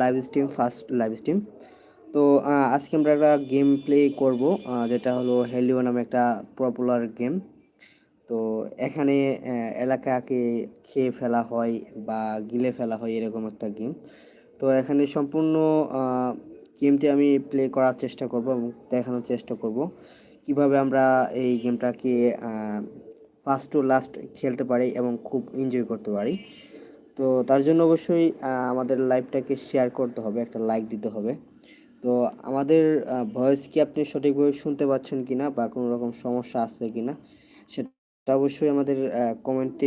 Live stream first live stream তো আজকে আমরা একটা গেম প্লে করব যেটা হলো হেলিও নামে একটা পপুলার গেম তো, এখানে এলাকাকে খেয়ে ফেলা হয় বা গিলে ফেলা হয় এরকম একটা গেম তো, এখানে সম্পূর্ণ গেমটি আমি প্লে করার চেষ্টা করব এবং দেখানোর চেষ্টা করব, কীভাবে আমরা এই গেমটাকে ফার্স্ট টু লাস্ট খেলতে পারি এবং খুব এনজয় করতে পারি। তো তার জন্য অবশ্যই আমাদের লাইভটাকে শেয়ার করতে হবে, একটা লাইক দিতে হবে। তো আমাদের ভয়েস কি আপনি সঠিকভাবে শুনতে পাচ্ছেন কিনা বা কোনো রকম সমস্যা আছে কিনা, সেটা অবশ্যই আমাদের কমেন্টে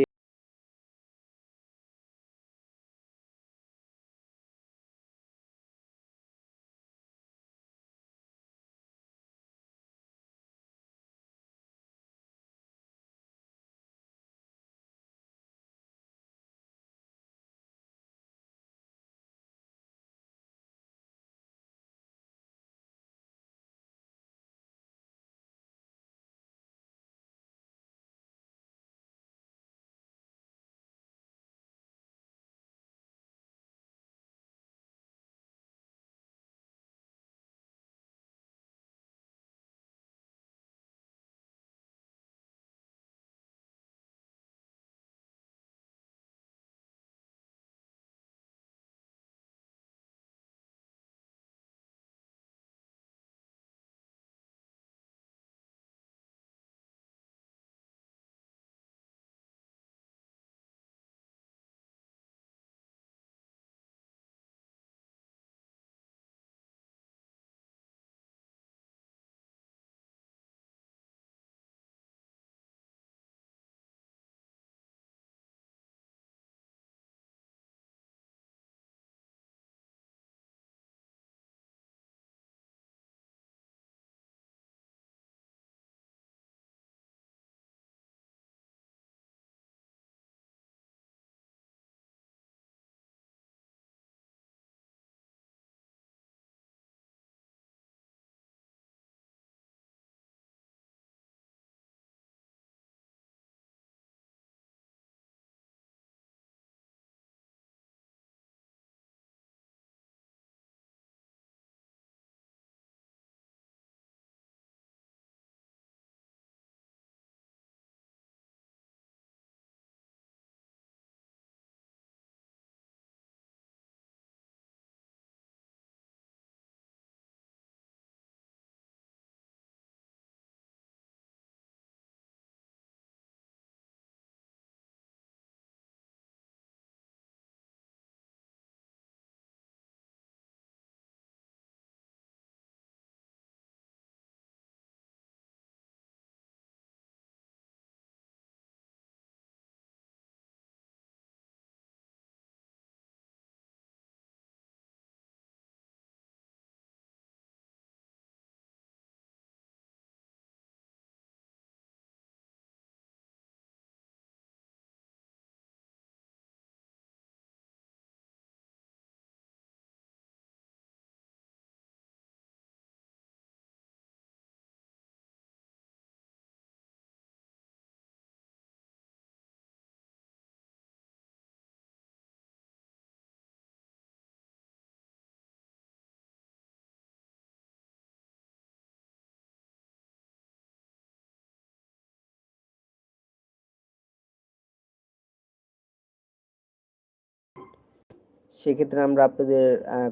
সেক্ষেত্রে আমরা আপনাদের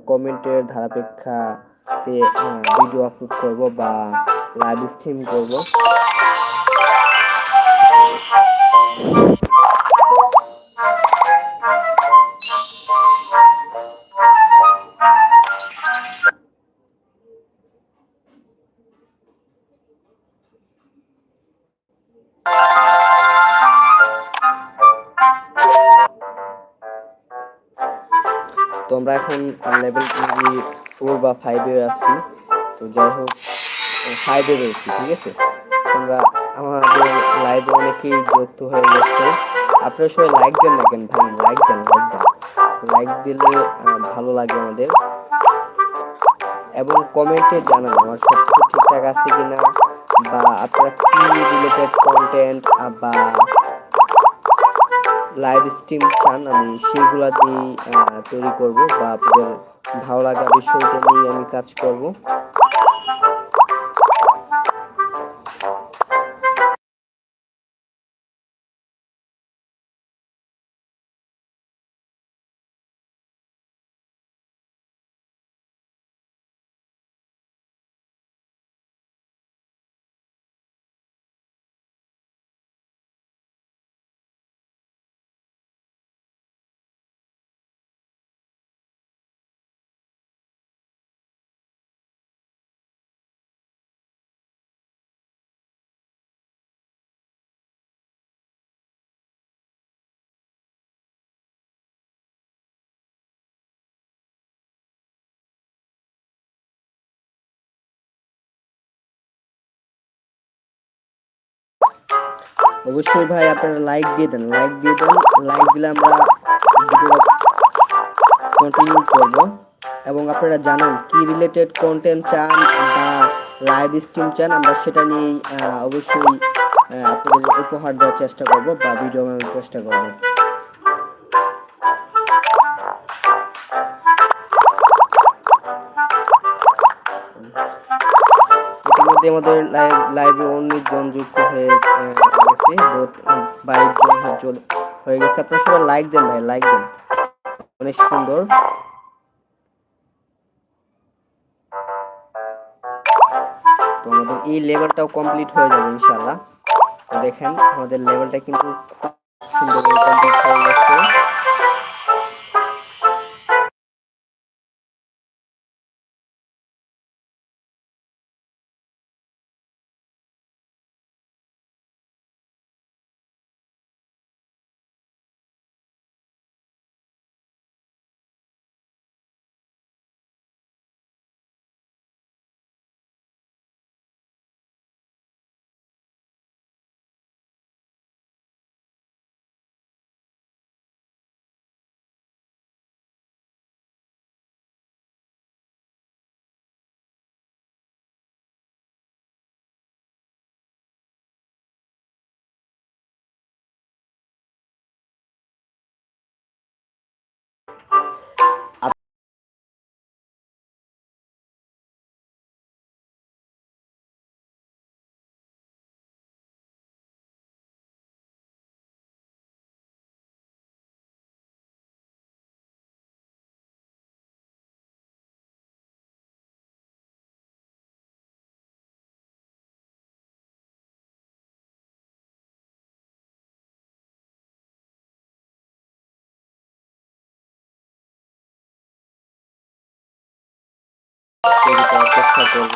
কমেন্টের ধারাপেক্ষাতে ভিডিও আপলোড করব বা লাইভ স্ট্রিম করব। তো আমরা এখন লেভেল ফোর বা ফাইভে আসছি তো যাই হোক ফাইভে রয়েছি, ঠিক আছে? তোমরা আমাদের লাইভে অনেকেই যুক্ত হয়ে গেছে। আপনারা সবাই লাইক দেন না কেন ভাই? লাইক দেন লাইক দেন। লাইক দিলে ভালো লাগে আমাদের। এবং কমেন্টে জানান আমার সব কিছু ঠিকঠাক আছে কিনা? বা আপনারা কি রিলেটেড কন্টেন্ট বা লাইভ স্ট্রিম চান, আমি সেইগুলা দিয়েই তৈরি করব বা আপনাদের ভালো লাগা বিষয়টা নিয়ে আমি কাজ করব। অবশ্যই ভাই আপনারা লাইক দিয়ে দেন লাইক দিয়ে দেন লাইক দিলে আমরা কন্টিনিউ করব। এবং আপনারা জানান কি রিলেটেড কন্টেন্ট চান বা লাইভ স্ট্রিম চান, আমরা সেটা নিয়েই অবশ্যই আপনাদের উপহার দেওয়ার চেষ্টা করব বা ভিডিও বানানোর চেষ্টা করব। ইতিমধ্যে আমাদের লাইভ লাইভে উনিশ জন যুক্ত হয়ে গেছে বাইক জন হয়ে গেছে। আপনারা সবাই লাইক দেন ভাই লাইক দেন। অনেক সুন্দর। তো আমাদের এই লেভেলটাও কমপ্লিট হয়ে যাবে ইনশাল্লাহ দেখেন, আমাদের লেভেলটা কিন্তু তৈরি করার চেষ্টা করব।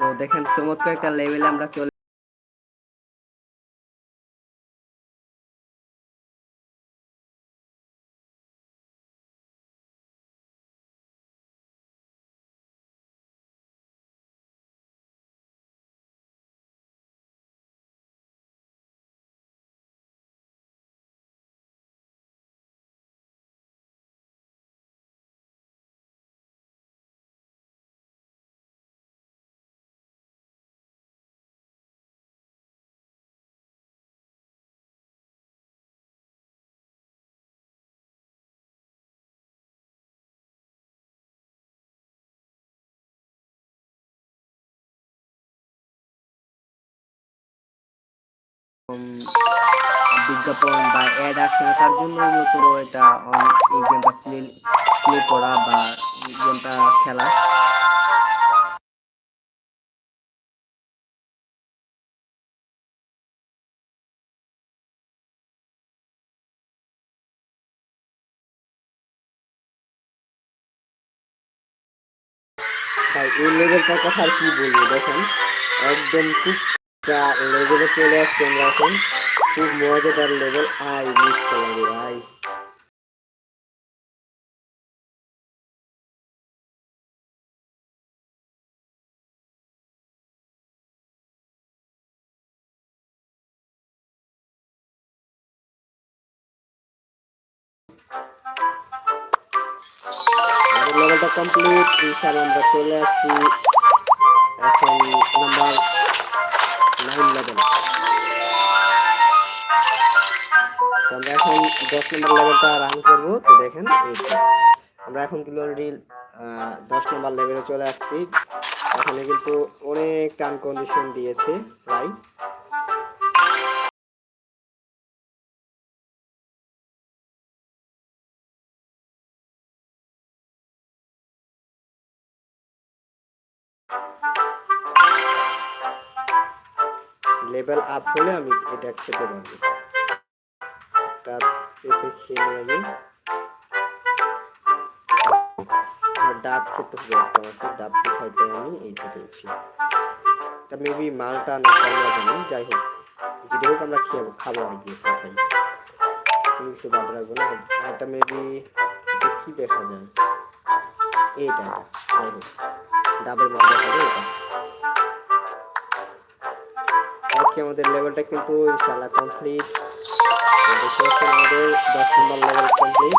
তো দেখেন চমৎকার একটা লেভেলে আমরা চলে বিজ্ঞাপন বা অ্যাড আসে না, তার জন্য মূলত এটা এই গেমটা প্লে প্লে করা বা গেমটা খেলা। এই লেভেলটার কথা আর কি বলব, দেখেন, একদম খুব লেভেলে চলে আসছি আমরা এখন। খুব মজাদার লেভেল আই মিস করলাম ভাই লেভেলটা কমপ্লিট আমরা চলে আসছি। এখন নাম্বার লেভেল তো আমরা এখন দশ নম্বর লেভেলটা রান করব। তো দেখেন আমরা এখন কিন্তু অলরেডি দশ নম্বর লেভেলে চলে আসছি। এখানে কিন্তু অনেক টান কন্ডিশন দিয়েছে প্রায় লেভেল আপ হলে আমি এটা খেতে পারব তার পেঁপে খেয়ে নিয়ে আমি ডাব খেতে হবে আমাকে ডাব খাইতে আমি এইটা পেয়েছি তা মেবি মালটা না আমরা জানি যাই হোক। যদি হোক আমরা খেয়ে খাব আর গিয়ে খাই কিছু বাদ রাখব না। এটা মেবি কি দেখা যায়? এইটা যাই হোক। ডাবের মধ্যে হবে এটা। আজকে আমাদের লেভেলটা কিন্তু ইনশাআল্লাহ কমপ্লিট দেখতে পাচ্ছেন আমাদের দশ নম্বর লেভেল কমপ্লিট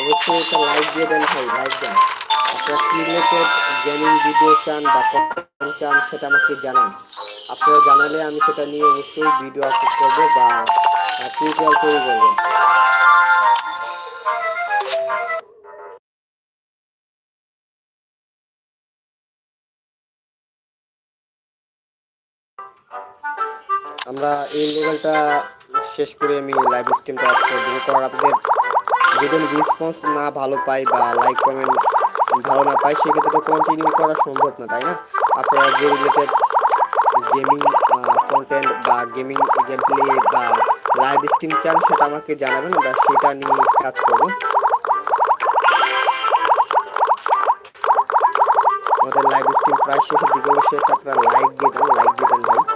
অবশ্যই একটা লাইক দিয়ে দেন ভাই লাইক দেন। আপনারা কি রিলেটেড গেমিং ভিডিও চান বা content চান, সেটা আমাকে জানান। আপনারা জানালে আমি সেটা নিয়ে অবশ্যই ভিডিও আপলোড করব বা টিউটোরিয়াল তৈরি করব। আমরা এই লেভেলটা শেষ করে আমি লাইভ স্ট্রিমটা অফ করে দেবো। কারণ আপনাদের যদি আমি রেসপন্স না ভালো পাই বা লাইক কমেন্ট ভালো না পাই, সেক্ষেত্রে তো কন্টিনিউ করা সম্ভব না, তাই না? আপনারা যে রিলেটেড গেমিং কন্টেন্ট বা গেমিং গেম প্লে বা লাইভ স্ট্রিম চান, সেটা আমাকে জানাবেন, আমরা সেটা নিয়ে কাজ করব। আমাদের লাইভ স্ট্রিম প্রায় শেষের দিকে একটা আপনারা লাইক দিয়ে দেন লাইক দিয়ে দেন ভাই।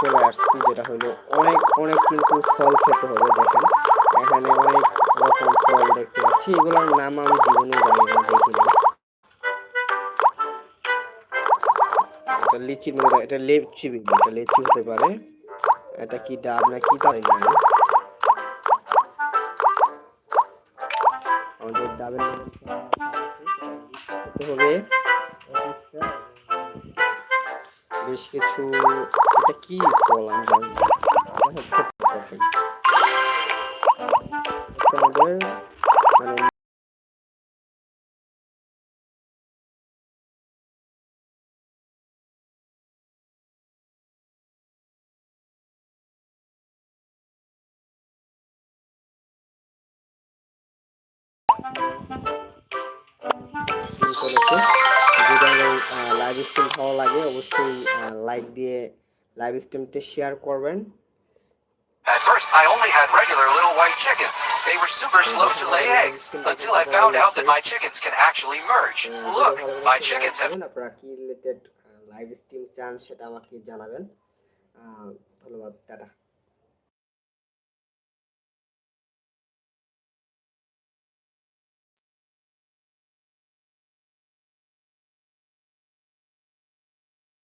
চলে আসছি, যেটা হলো অনেক অনেক কিন্তু ফল খেতে হবে, দেখেন। এখানে অনেক রকম ফল দেখতে পাচ্ছি, এগুলোর নাম আমি জীবনে জানি না দেখি না এটা লিচি এটা লেচি বিবি এটা লেচি হতে পারে। এটা কি ডাব না কি জানি আমাদের ডাবের হবে বেশ কিছু এটা কি ফল আমি জানি আমাদের মানে স্ট্রিম ভালো লাগে অবশ্যই লাইক দিয়ে লাইভ স্ট্রিমটি শেয়ার করবেন At first, I only had regular little white chickens. They were super slow to lay eggs until I found out that my chickens can actually merge. Look, my chickens have আপনারা কি related live stream চান সেটা আমাকে জানাবেন ধন্যবাদ tata